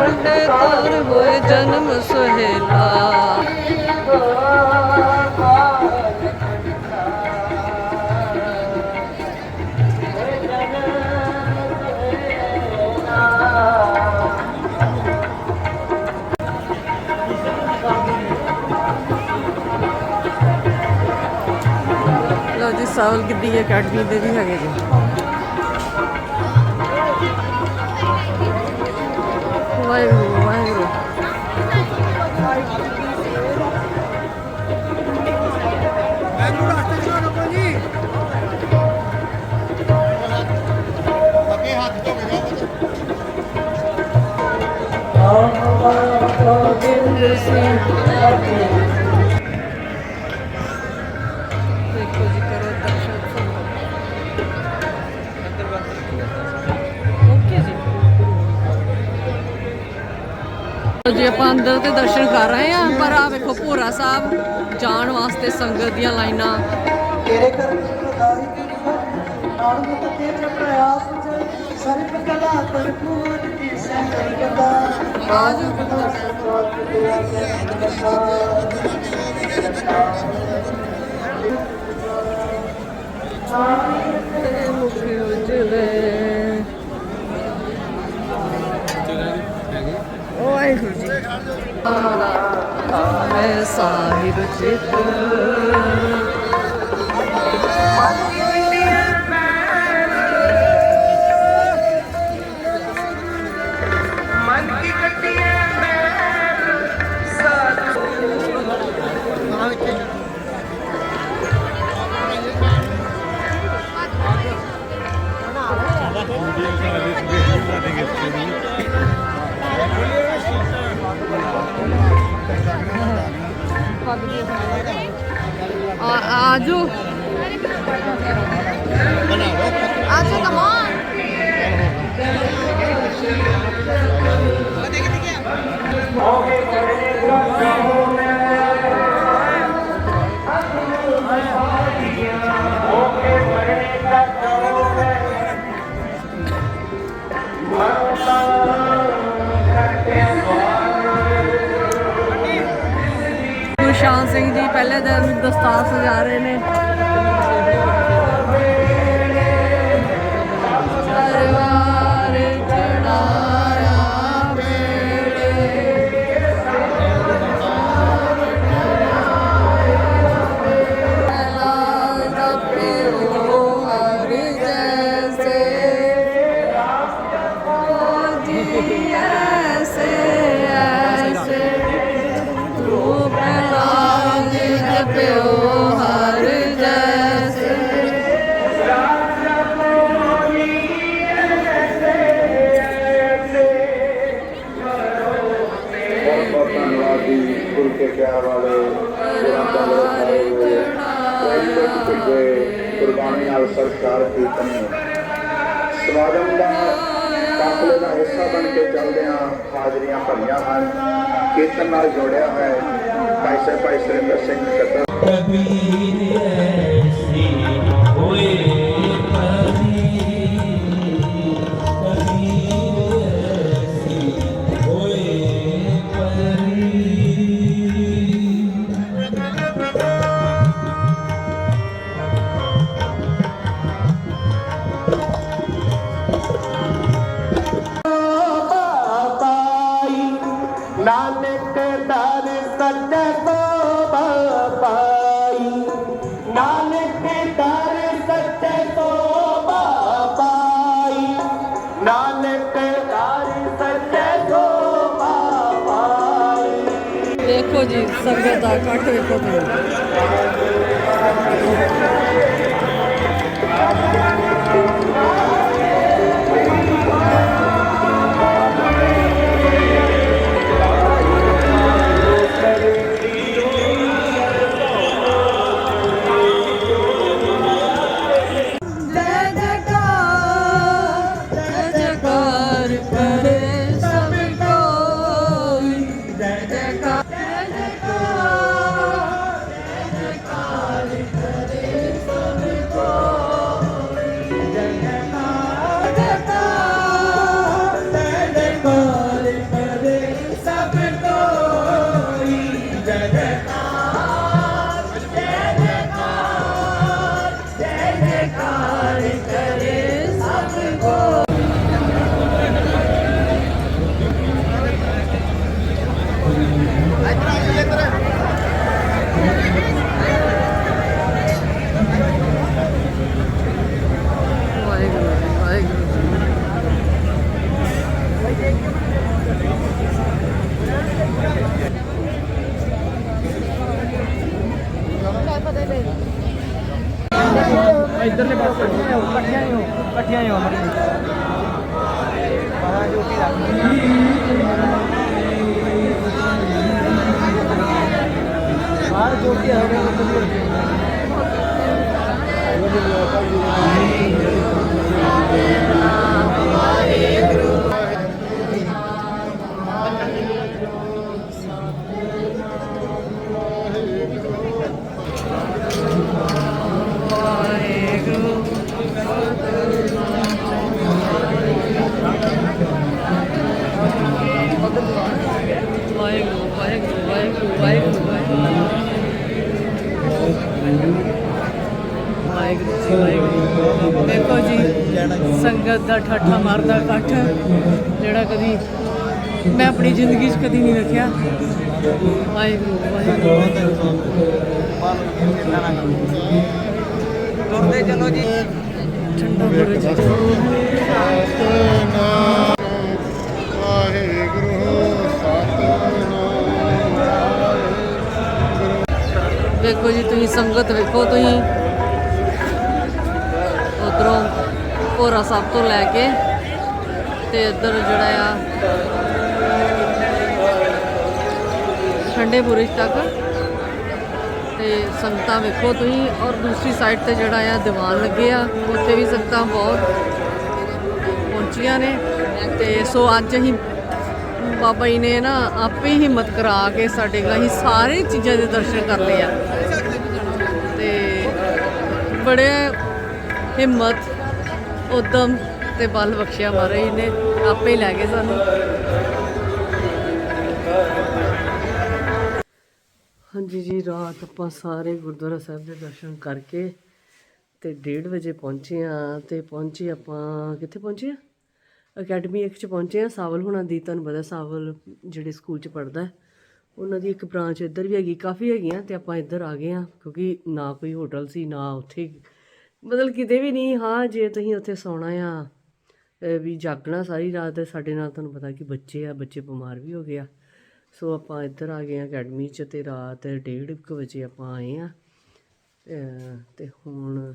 ਕੰਡੇ ਤਾਰ ਹੋਏ ਜਨਮ ਸੁਹੇਲਾ। ਲਓ ਜੀ ਸਾਵਲ ਗਿੱਦੀ ਅਕੈਡਮੀ ਦੇ ਵੀ ਹੈਗੇ ਜੀ। ਵਾਹਿਗੁਰੂ ਵਾਹਿਗੁਰੂ ਅੱਗੇ ਹੱਥ ਧੋ ਕੇ ਜਾਓ ਗੋਬਿੰਦ ਸਿੰਘ ਆਪਾਂ ਅੰਦਰ ਤੇ ਦਰਸ਼ਨ ਕਰ ਰਹੇ ਹਾਂ ਪਰ ਆ ਵੇਖੋ ਭੋਰਾ ਸਾਹਿਬ ਜਾਣ ਵਾਸਤੇ ਸੰਗਤ ਦੀਆਂ ਲਾਈਨਾਂ। ਤੇਰੇ ਕਰਮ ਸੁਖਦਾਈ ਨਾਮ ਮੁਤ ਤੇਰੇ ਪ੍ਰਯਾਸ ਚ ਸਰਬ ਕਲਾ ਭਰਪੂਰ ਕੀ ਕਦਾ ਆਜ ਕਦਾ ਸਤਵਾਤ ਤੇ ਮੁਖ ਉਜਲੇ ਵਾਹਿਗੁਰੂ ਜੀ ਮੈਂ ਸਾਹਿਬ ਚਿਤ ਗੁਰਸ਼ਾਨ ਸਿੰਘ ਜੀ ਪਹਿਲੇ ਦਿਨ ਦਸਤਾਰ ਸਜਾ ਰਹੇ ਨੇ। ਦਰਬਾਰ ਚੜਾਇਆ ਗੁਰਬਾਣੀ ਨਾਲ ਸਰਕਾਰ ਕੀਰਤਨੀ। ਸਮਾਗਮ ਦਾ ਕਾਫਲੇ ਦਾ ਹਿੱਸਾ ਬਣ ਕੇ ਚੱਲਦੇ ਹਾਂ ਹਾਜ਼ਰੀਆਂ ਭਰੀਆਂ ਹਨ, ਕੀਰਤਨ ਨਾਲ ਜੋੜਿਆ ਹੈ। Pai Sai, Pai Sai, Pai Sai, Pai Sai, Nanak ਦਰ ਸੱਚੇ ਸੋਭਾ ਪਾਈ ਦੇਖੋ ਜੀ ਸੰਗਤ ਦਾ ਇਕੱਠ ਵੇਖੋ ਤੁਸੀਂ। ਇਧਰਲੇ ਪਾਸੇ ਇਕੱਠੀਆਂ ਹੀ ਹੋ ਇਕੱਠੀਆਂ ਹੀ ਹੋ ਮੜੀ ਬਾਹਰ ਜੋਤੀ ਰੱਖ ਬਾਹਰ ਜੋਤੀ ਆ ਰਿਹਾ ਜਿਹੜਾ ਕਦੀ ਮੈਂ ਆਪਣੀ ਜ਼ਿੰਦਗੀ 'ਚ ਕਦੀ ਨਹੀਂ ਵੇਖਿਆ ਵਾਹਿਗੁਰੂ ਵਾਹਿਗੁਰੂ। ਤੁਰਦੇ ਚਲੋ ਜੀ ਠੰਡਾ ਬੁਰਜ ਵਾਹਿਗੁਰੂ ਸਤਿਨਾਮ ਵੇਖੋ ਜੀ, ਤੁਸੀਂ ਸੰਗਤ ਵੇਖੋ ਤੁਸੀਂ। ਉਧਰੋਂ ਭੋਰਾ ਸਾਹਿਬ ਤੋਂ ਲੈ ਕੇ ਤੇ ਇੱਧਰ ਜਿਹੜਾ ਆ, ਠੰਡੇ ਬੁਰਜ ਤੱਕ। ਤੇ ਸੰਗਤਾਂ ਵੇਖੋ ਤੁਸੀਂ, ਔਰ ਦੂਸਰੀ ਸਾਈਡ ਤੇ ਜਿਹੜਾ ਆ, ਦੀਵਾਨ ਲੱਗੇ ਆ। ਉੱਥੇ ਵੀ ਸੰਗਤਾਂ ਬਹੁਤ ਪਹੁੰਚੀਆਂ ਨੇ। ਤੇ ਸੋ ਅੱਜ ਅਸੀਂ ਬਾਬਾ ਜੀ ਨੇ ਨਾ ਆਪੇ ਹਿੰਮਤ ਕਰਾ ਕੇ ਸਾਡੇ ਲਈ ਸਾਰੇ ਚੀਜ਼ਾਂ ਦੇ ਦਰਸ਼ਨ ਕਰ ਲਏ ਆ। ਤੇ ਬੜੇ ਹਿੰਮਤ, ਉਦਮ ਤੇ ਬਲ ਬਖਸ਼ਿਆ ਮਹਾਰਾਜ ਨੇ ਆਪੇ ਹੀ ਲੈ ਗਏ ਸਾਨੂੰ। ਹਾਂਜੀ ਜੀ, ਰਾਤ ਆਪਾਂ ਸਾਰੇ ਗੁਰਦੁਆਰਾ ਸਾਹਿਬ ਦੇ ਦਰਸ਼ਨ ਕਰਕੇ ਤੇ 1:30 ਵਜੇ ਪਹੁੰਚੇ ਆ ਤੇ ਪਹੁੰਚੇ ਆਪਾਂ, ਕਿੱਥੇ ਪਹੁੰਚੇ ਆ ਅਕੈਡਮੀ ਇੱਕ ਚ ਪਹੁੰਚੇ ਆ ਸਾਵਲ ਹੁਣਾਂ ਦੀ, ਤੁਹਾਨੂੰ ਪਤਾ ਸਾਵਲ ਜਿਹੜੇ ਸਕੂਲ ਚ ਪੜਦਾ ਉਹਨਾਂ ਦੀ ਇੱਕ ਬ੍ਰਾਂਚ ਇੱਧਰ ਵੀ ਹੈਗੀ, ਕਾਫੀ ਹੈਗੀਆਂ ਤੇ ਆਪਾਂ ਇੱਧਰ ਆ ਗਏ ਆ ਕਿਉਂਕਿ ਨਾ ਕੋਈ ਹੋਟਲ ਸੀ, ਨਾ ਉੱਥੇ, ਮਤਲਬ ਕਿਤੇ ਵੀ ਨਹੀਂ, ਹਾਂ ਜੇ ਤੁਸੀਂ ਉੱਥੇ ਸੌਣਾ ਆ ਵੀ ਜਾਗਣਾ ਸਾਰੀ ਰਾਤ ਤੇ ਸਾਡੇ ਨਾਲ ਤੁਹਾਨੂੰ ਪਤਾ ਕਿ ਬੱਚੇ ਆ, ਬੱਚੇ ਬਿਮਾਰ ਵੀ ਹੋ ਗਏ ਆ। ਸੋ ਆਪਾਂ ਇੱਧਰ ਆ ਗਏ ਆ ਅਕੈਡਮੀ ਚ ਤੇ ਰਾਤ 1:30 ਵਜੇ ਆਪਾਂ ਆਏ ਆ। ਅਹ ਤੇ ਹੁਣ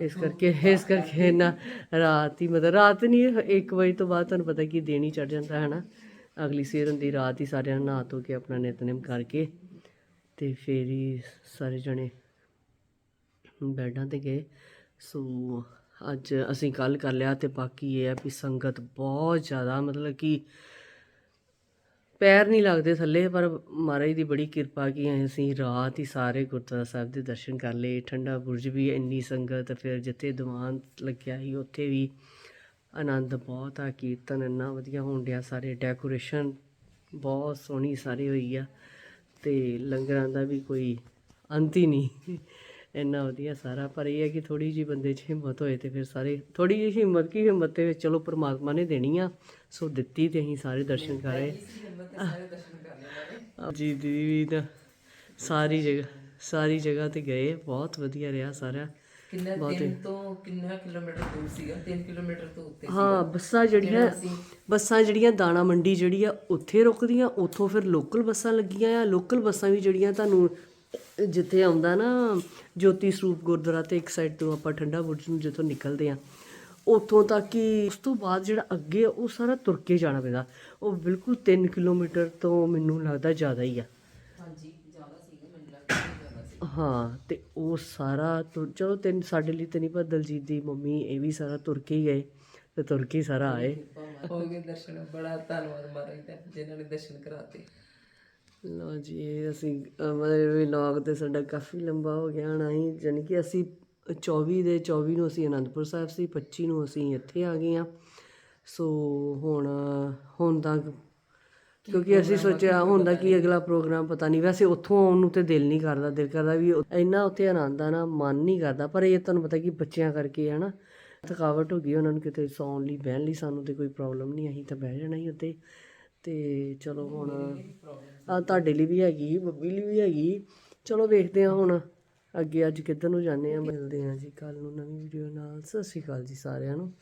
ਇਸ ਕਰਕੇ ਇਸ ਕਰਕੇ ਨਾ ਰਾਤ ਹੀ ਮਤਲਬ ਰਾਤ ਨਹੀਂ 1 ਵਜੇ ਤੋਂ ਬਾਅਦ ਤੁਹਾਨੂੰ ਪਤਾ ਕਿ ਦਿਨ ਹੀ ਚੜ ਜਾਂਦਾ ਹੈ ਨਾ ਅਗਲੀ ਸਵੇਰ ਹੁੰਦੀ ਰਾਤ ਹੀ ਸਾਰਿਆਂ ਨੇ ਨਹਾ ਧੋ ਕੇ ਆਪਣਾ ਨਿਤਨੇਮ ਕਰਕੇ ਤੇ ਫੇਰ ਹੀ ਸਾਰੇ ਜਣੇ ਬੈਡਾਂ ਤੇ ਗਏ। ਸੋ ਅੱਜ ਅਸੀਂ ਗੱਲ ਕਰ ਲਿਆ ਤੇ ਬਾਕੀ ਇਹ ਆ ਵੀ ਸੰਗਤ ਬਹੁਤ ਜ਼ਿਆਦਾ ਮਤਲਬ ਕਿ ਪੈਰ ਨਹੀਂ ਲੱਗਦੇ ਥੱਲੇ, ਪਰ ਮਹਾਰਾਜ ਦੀ ਬੜੀ ਕਿਰਪਾ ਕਿ ਅਸੀਂ ਰਾਤ ਹੀ ਸਾਰੇ ਗੁਰਦੁਆਰਾ ਸਾਹਿਬ ਦੇ ਦਰਸ਼ਨ ਕਰ ਲਏ। ਠੰਡਾ ਬੁਰਜ ਵੀ ਇੰਨੀ ਸੰਗਤ, ਫਿਰ ਜਿੱਥੇ ਦੀਵਾਨ ਲੱਗਿਆ ਸੀ, ਉੱਥੇ ਵੀ ਆਨੰਦ ਬਹੁਤ ਆ, ਕੀਰਤਨ ਇੰਨਾ ਵਧੀਆ ਹੋਣ ਡਿਆ, ਸਾਰੇ ਡੈਕੋਰੇਸ਼ਨ ਬਹੁਤ ਸੋਹਣੀ ਸਾਰੀ ਹੋਈ ਆ ਤੇ ਲੰਗਰਾਂ ਦਾ ਵੀ ਕੋਈ ਅੰਤ ਹੀ ਨਹੀਂ। ਇੰਨਾ ਵਧੀਆ ਸਾਰਾ ਪਰ ਇਹ ਹੈ ਕਿ ਥੋੜੀ ਜਿਹੀ ਬੰਦੇ 'ਚ ਹਿੰਮਤ ਹੋਏ ਤੇ ਫਿਰ ਸਾਰੇ ਥੋੜੀ ਜਿਹੀ ਹਿੰਮਤ ਕੀ ਹਿੰਮਤ ਤੇ ਵਿੱਚ ਚਲੋ ਪ੍ਰਮਾਤਮਾ ਨੇ ਦੇਣੀ ਆ ਸੋ ਦਿੱਤੀ ਤੇ ਅਸੀਂ ਸਾਰੇ ਦਰਸ਼ਨ ਕਰ ਰਹੇ ਜੀ ਦੀਦੀ ਵੀ ਤਾਂ ਸਾਰੀ ਜਗ੍ਹਾ ਸਾਰੀ ਜਗ੍ਹਾ ਤੇ ਗਏ ਬਹੁਤ ਵਧੀਆ ਰਿਹਾ ਸਾਰਾ। ਕਿੰਨਾ ਦਿਨ ਤੋਂ ਕਿੰਨਾ ਕਿਲੋਮੀਟਰ ਦੂਰ ਸੀਗਾ? 3 ਕਿਲੋਮੀਟਰ ਤੋਂ ਉੱਤੇ ਹਾਂ ਬੱਸਾਂ ਜਿਹੜੀਆਂ ਬੱਸਾਂ ਜਿਹੜੀਆਂ ਦਾਣਾ ਮੰਡੀ ਜਿਹੜੀ ਆ ਉੱਥੇ ਰੁਕਦੀਆਂ ਉੱਥੋਂ ਫਿਰ ਲੋਕਲ ਬੱਸਾਂ ਲੱਗੀਆਂ ਆ। ਲੋਕਲ ਬੱਸਾਂ ਵੀ ਜਿਹੜੀਆਂ ਤੁਹਾਨੂੰ ਜਿੱਥੇ ਆਉਂਦਾ ਨਾ ਜੋਤੀ ਸਰੂਪ ਗੁਰਦੁਆਰਾ ਤੇ ਇੱਕ ਸਾਈਡ ਤੋਂ ਆਪਾਂ ਠੰਡਾ ਬੁਰਜ ਨੂੰ ਜਿੱਥੋਂ ਨਿਕਲਦੇ ਆ ਉੱਥੋਂ ਤੱਕ ਹੀ ਉਸ ਤੋਂ ਬਾਅਦ ਜਿਹੜਾ ਅੱਗੇ ਉਹ ਸਾਰਾ ਤੁਰ ਕੇ ਜਾਣਾ ਪੈਂਦਾ। ਉਹ ਬਿਲਕੁਲ 3 ਕਿਲੋਮੀਟਰ ਤੋਂ ਮੈਨੂੰ ਲੱਗਦਾ ਜ਼ਿਆਦਾ ਹੀ ਆ। ਹਾਂਜੀ ਜ਼ਿਆਦਾ ਸੀਗਾ ਮੈਨੂੰ ਲੱਗਦਾ ਕਿ ਜ਼ਿਆਦਾ ਸੀ। ਹਾਂ ਤੇ ਉਹ ਸਾਰਾ ਤੁਰ ਚਲੋ ਤਿੰਨ ਸਾਡੇ ਲਈ ਤੇ ਨਹੀਂ ਪਰ ਦਲਜੀਤ ਦੀ ਮੰਮੀ ਇਹ ਵੀ ਸਾਰਾ ਤੁਰ ਕੇ ਹੀ ਗਏ ਤੇ ਤੁਰ ਕੇ ਸਾਰਾ ਆਏ। ਹੋ ਗਏ ਦਰਸ਼ਨ ਬੜਾ ਧੰਨਵਾਦ ਮਹਾਰਾਜ ਦਾ ਜਿਨ੍ਹਾਂ ਨੇ ਦਰਸ਼ਨ ਕਰਾਤੇ। ਲੋ ਜੀ ਇਹ ਅਸੀਂ ਮਤਲਬ ਵਲੌਗ ਤੇ ਸਾਡਾ ਕਾਫੀ ਲੰਬਾ ਹੋ ਗਿਆ ਹੁਣ ਅਸੀਂ ਜਾਣੀ ਕਿ ਅਸੀਂ 24 ਦੇ 24 ਨੂੰ ਅਸੀਂ ਅਨੰਦਪੁਰ ਸਾਹਿਬ ਸੀ 25 ਨੂੰ ਅਸੀਂ ਇੱਥੇ ਆ ਗਏ ਆ ਸੋ ਹੁਣ ਹੁਣ ਤੱਕ ਕਿਉਂਕਿ ਅਸੀਂ ਸੋਚਿਆ ਹੁੰਦਾ ਕਿ ਅਗਲਾ ਪ੍ਰੋਗਰਾਮ ਪਤਾ ਨਹੀਂ ਵੈਸੇ ਉੱਥੋਂ ਆਉਣ ਨੂੰ ਤੇ ਦਿਲ ਨਹੀਂ ਕਰਦਾ ਦਿਲ ਕਰਦਾ ਵੀ ਇੰਨਾ ਉੱਥੇ ਆਨੰਦ ਆ ਨਾ ਮਨ ਨਹੀਂ ਕਰਦਾ ਪਰ ਇਹ ਤੁਹਾਨੂੰ ਪਤਾ ਕਿ ਬੱਚਿਆਂ ਕਰਕੇ ਹੈ ਨਾ ਥਕਾਵਟ ਹੋ ਗਈ ਉਹਨਾਂ ਨੂੰ ਕਿਤੇ ਸੌਣ ਲਈ ਬਹਿਣ ਲਈ ਸਾਨੂੰ ਤੇ ਕੋਈ ਪ੍ਰੋਬਲਮ ਨਹੀਂ ਅਸੀਂ ਤਾਂ ਬਹਿ ਜਾਣਾ ਹੀ ਉੱਤੇ ਤੇ ਚਲੋ ਹੁਣ ਆ ਤੁਹਾਡੇ ਲਈ ਵੀ ਹੈਗੀ ਬੱਬੀ ਲਈ ਵੀ ਹੈਗੀ। ਚਲੋ ਵੇਖਦੇ ਹਾਂ ਹੁਣ ਅੱਗੇ ਅੱਜ ਕਿੱਧਰ ਨੂੰ ਜਾਂਦੇ ਆ ਮਿਲਦੇ ਹਾਂ ਜੀ ਕੱਲ ਨੂੰ ਨਵੀਂ ਵੀਡੀਓ ਨਾਲ। ਸਤਿ ਸ਼੍ਰੀ ਅਕਾਲ ਜੀ ਸਾਰਿਆਂ ਨੂੰ।